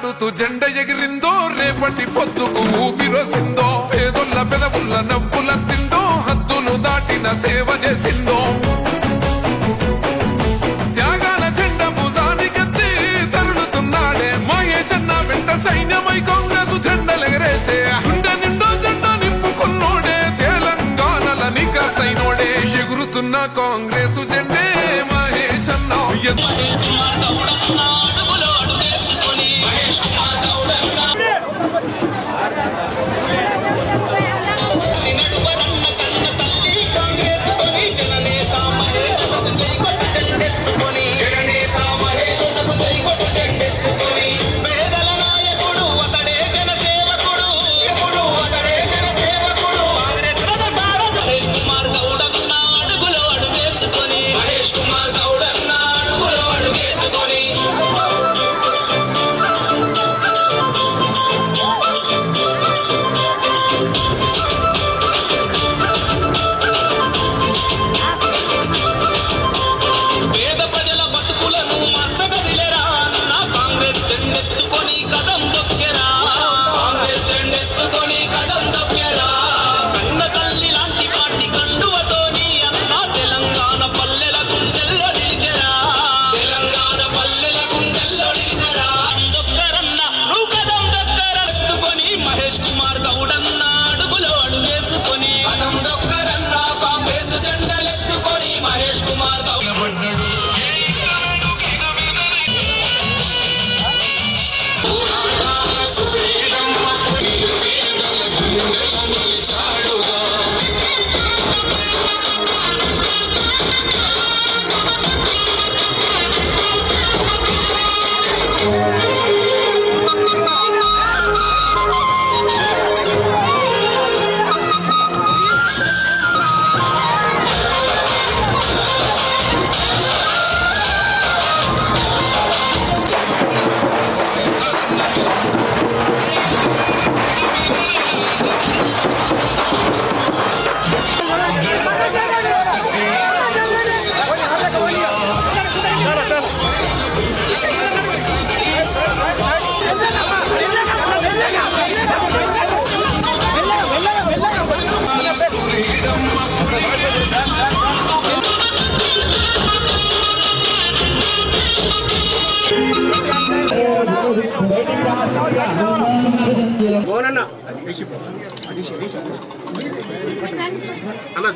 రెపరెపలాడుతూ జెండ ఎగిరిందో రేపటి పొద్దుకు ఊపిరొసిందో పేదొల్ల పెదవుల్ల నవ్వుల తిందో హద్దులు దాటిన సేవ చేసిందో. త్యాగాల జెండ భుజానికెత్తి తరుడుతున్నాడే మహేషన్న వెంట సైన్యమై కాంగ్రెస్ జెండలెగరేసే గుండె నిండో జెండ నింపుకున్నోడే తెలంగాణల నికసైనోడే ఎగురుతున్న కాంగ్రెస్ జెండే మహేషన్న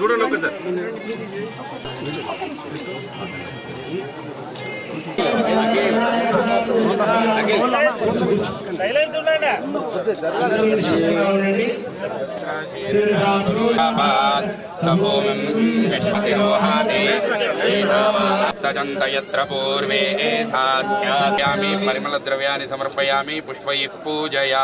చూడండి ఒకసారి సజంత యత్ర పూర్వే సాధ్యామి పరిమళ ద్రవ్యాన్ని సమర్పయామి పుష్పై పూజయా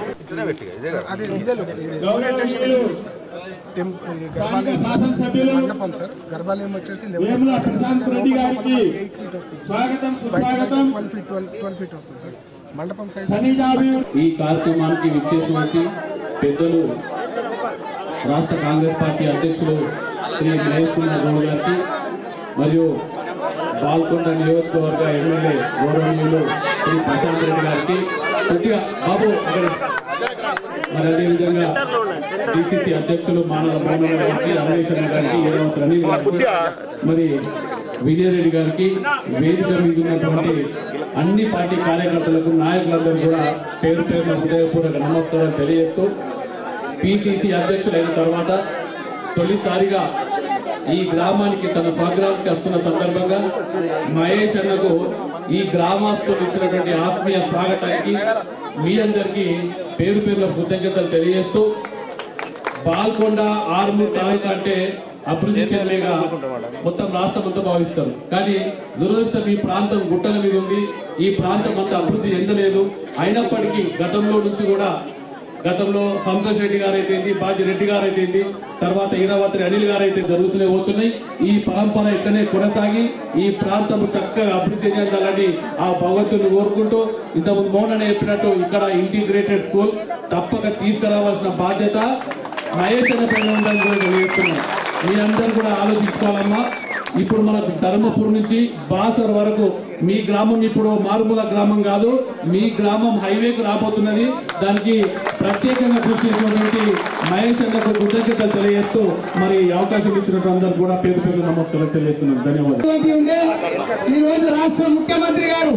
మండపం సార్ గర్భాలయం వచ్చేసి ట్వెల్వ్ ఫీట్ ట్వెల్వ్ ఫీట్ వస్తుంది సార్. మండపం సైజ్ ఈ కార్యక్రమానికి విచ్చేసినటువంటి పెద్దలు రాష్ట్ర కాంగ్రెస్ పార్టీ అధ్యక్షులు శ్రీ మహేష్ కుమార్ గౌడ్ గారికి మరియు బాల్కొండ నియోజకవర్గ ఎమ్మెల్యే గౌరవనీయులు శ్రీ ప్రశాంత్ రెడ్డి గారికి కొద్దిగా బాబు అక్కడ మరి అదేవిధంగా డిసిసి అధ్యక్షులు మానవ మోహన్ గారికి అన్వేషణ గారికి ఏడవ అనిల్ గారికి మరి విజయరెడ్డి గారికి వేదిక మీద ఉన్నటువంటి అన్ని పార్టీ కార్యకర్తలకు నాయకులందరూ కూడా పేరు పేరున హృదయపూర్వక నమస్కారం తెలియజేస్తూ పిసిసి అధ్యక్షులైన తర్వాత తొలిసారిగా ఈ గ్రామానికి తన స్వగ్రామానికి వస్తున్న సందర్భంగా మహేష్ అన్నకు ఈ గ్రామస్తులు ఇచ్చినటువంటి ఆత్మీయ స్వాగతానికి మీ అందరికీ పేరు పేరుల కృతజ్ఞతలు తెలియజేస్తూ బాల్కొండ ఆర్మూర్ తాలూకా అంటే అభివృద్ధి చెందేగా మొత్తం రాష్ట్రం అంతా భావిస్తారు కానీ దురదృష్టం ఈ ప్రాంతం గుట్టల మీద ఉంది. ఈ ప్రాంతం అంతా అభివృద్ధి చెందలేదు. అయినప్పటికీ గతంలో నుంచి కూడా గతంలో సంతోష్ రెడ్డి గారు అయితేంది బాజీ రెడ్డి గారు అయితేంది తర్వాత ఈరావత్రి అనిల్ గారు అయితే జరుగుతూనే పోతున్నాయి. ఈ పరంపర ఇట్లనే కొనసాగి ఈ ప్రాంతం చక్కగా అభివృద్ధి చెందాలని ఆ భగవంతుని కోరుకుంటూ ఇంతకుముందు మౌన చెప్పినట్టు ఇక్కడ ఇంటిగ్రేటెడ్ స్కూల్ తప్పక తీసుకురావాల్సిన బాధ్యత మహేష్ అన్న పైన ఉందని కూడా తెలియజేస్తున్నాం. మీరందరూ కూడా ఆలోచించుకోవాలమ్మా. ఇప్పుడు మనకు ధర్మపూర్ నుంచి బాసర్ వరకు మీ గ్రామం ఇప్పుడు మారుమూల గ్రామం కాదు మీ గ్రామం హైవేకు రాబోతున్నది. దానికి ప్రత్యేకంగా కృషి చేసినటువంటి మహేష్ అన్నకు కృతజ్ఞతలు తెలియజేస్తూ మరి ఈ అవకాశం ఇచ్చినట్టు అందరూ కూడా పేరు పేరు నమస్కారం తెలియజేస్తున్నాను ధన్యవాదాలు. ఈ రోజు రాష్ట్ర ముఖ్యమంత్రి గారు.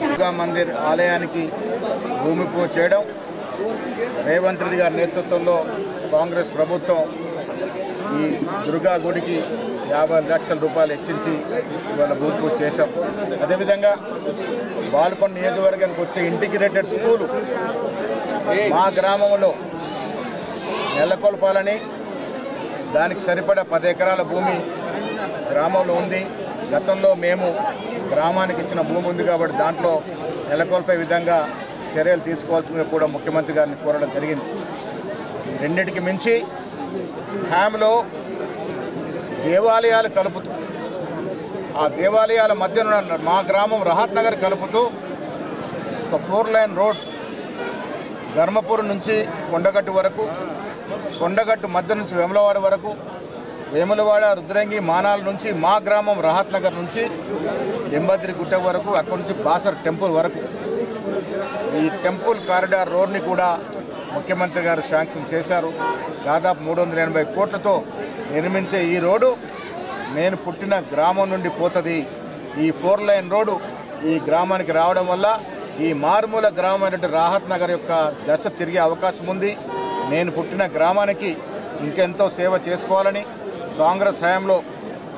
దుర్గా మందిర్ ఆలయానికి భూమి పూజ చేయడం రేవంత్ రెడ్డి గారి నేతృత్వంలో కాంగ్రెస్ ప్రభుత్వం ఈ దుర్గా గుడికి యాభై లక్షల రూపాయలు హెచ్చించి ఇవాళ భూమి చేశాం. అదేవిధంగా బాల్కొండ నియోజకవర్గానికి వచ్చే ఇంటిగ్రేటెడ్ స్కూలు మా గ్రామంలో నెలకొల్పాలని దానికి సరిపడా పది ఎకరాల భూమి గ్రామంలో ఉంది. గతంలో మేము గ్రామానికి ఇచ్చిన భూమి ఉంది కాబట్టి దాంట్లో నెలకొల్పే విధంగా చర్యలు తీసుకోవాల్సిందిగా కూడా ముఖ్యమంత్రి గారిని కోరడం జరిగింది. రెండింటికి మించి హ్యామ్లో దేవాలయాలు కలుపుతూ ఆ దేవాలయాల మధ్యన మా గ్రామం రహత్ నగర్ కలుపుతూ ఒక ఫోర్ లైన్ రోడ్ ధర్మపూర్ నుంచి కొండగట్టు వరకు కొండగట్టు మధ్య నుంచి వేములవాడ వరకు వేములవాడ రుద్రంగి మానాల నుంచి మా గ్రామం రహత్ నగర్ నుంచి ఎంబద్రి గుట్ట వరకు అక్కడి నుంచి బాసర్ టెంపుల్ వరకు ఈ టెంపుల్ కారిడార్ రోడ్ని కూడా ముఖ్యమంత్రి గారు శాంక్షన్ చేశారు. దాదాపు మూడు వందల ఎనభై కోట్లతో నిర్మించే ఈ రోడ్డు నేను పుట్టిన గ్రామం నుండి పోతుంది. ఈ ఫోర్ లైన్ రోడ్డు ఈ గ్రామానికి రావడం వల్ల ఈ మారుమూల గ్రామం అయినటువంటి రాహత్ నగర్ యొక్క దశ తిరిగే అవకాశం ఉంది. నేను పుట్టిన గ్రామానికి ఇంకెంతో సేవ చేసుకోవాలని కాంగ్రెస్ హయాంలో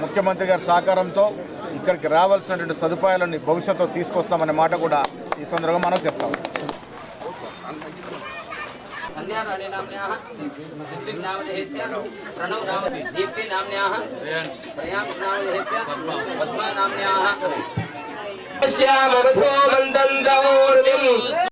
ముఖ్యమంత్రి గారి సహకారంతో ఇక్కడికి రావాల్సినటువంటి సదుపాయాలను భవిష్యత్తులో తీసుకొస్తామనే మాట కూడా ఈ సందర్భంగా మనం చెప్తాం సంధ్యారాణినామ్న్యాः ऋत्विक्नामधेयस्य प्रणव नामधे दीप्तिनाम्न्याः प्रयांशनामधेयस्य पद्मानाम्न्याः